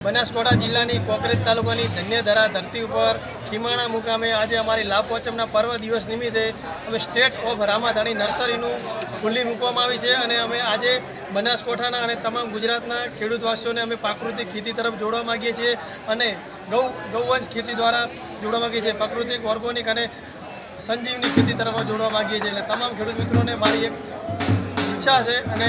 બનાસકાંઠા જિલ્લાની કોકરેજ તાલુકાની ધન્યધરા ધરતી ઉપર ખીમાણા મુકામે આજે અમારી લાભપોચમના પર્વ દિવસ નિમિત્તે અમે સ્ટેટ ઓફ રામાધાણી નર્સરીનું ખુલ્લી મૂકવામાં આવી છે અને અમે આજે બનાસકોઠાના અને તમામ ગુજરાતના ખેડૂતવાસીઓને અમે પ્રાકૃતિક ખેતી તરફ જોડવા માગીએ છીએ અને ગૌ ગૌવંશ ખેતી દ્વારા જોડવા માગીએ છીએ, પ્રાકૃતિક, ઓર્ગોનિક અને સંજીવની ખેતી તરફ જોડવા માગીએ છીએ. એટલે તમામ ખેડૂત મિત્રોને મારી એક ઈચ્છા છે અને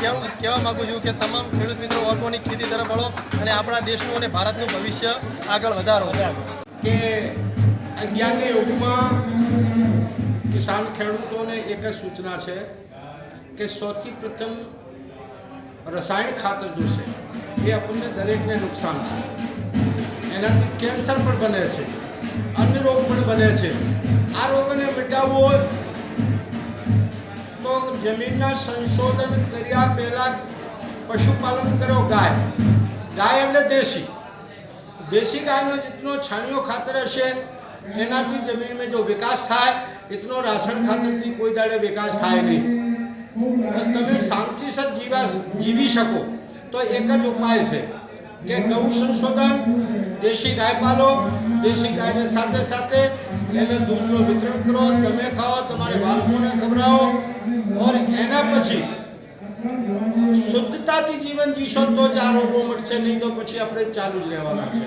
કહેવું કહેવા માગું છું કે તમામ ખેડૂત મિત્રો ઓર્ગોનિક ખેતી તરફ વળો અને આપણા દેશનું અને ભારતનું ભવિષ્ય આગળ વધારો. કે અગિયારની યુગમાં કિસાન ખેડૂતોને એક જ સૂચના છે કે સૌથી પ્રથમ રસાયણ ખાતર જો છે એ આપણને દરેકને નુકસાન છે. એનાથી કેન્સર પણ બને છે. અન્ય રોગ પણ બને છે. આ રોગને મિટાવવો જમીનના સંશોધન કર્યા પહેલાં પશુપાલન કરો ગાય. ગાય એટલે દેશી. દેશી ગાયનો જેટલો છાણિયો ખાતર હશે, એનાથી જમીનમાં જો વિકાસ થાય, એટલો રાસણ ખાતરથી કોઈ દાડે વિકાસ થાય નહીં. તમે શાંતિ જીવા જીવી શકો. તો એક જ ઉપાય છે કે ગૌ સંશોધન, દેશી ગાય પાલો દેશી ગાયને સાથે સાથે એને દૂધનું વિતરણ કરો, તમે ખાઓ, તમારે બાળકોને ખવડાવો ઓર એના પછી શુદ્ધતાથી જીવન જીશો તો જ આ રોગો મટશે, નહીં તો પછી આપણે ચાલુ જ રહેવાના છે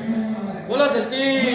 બોલો ધરતી.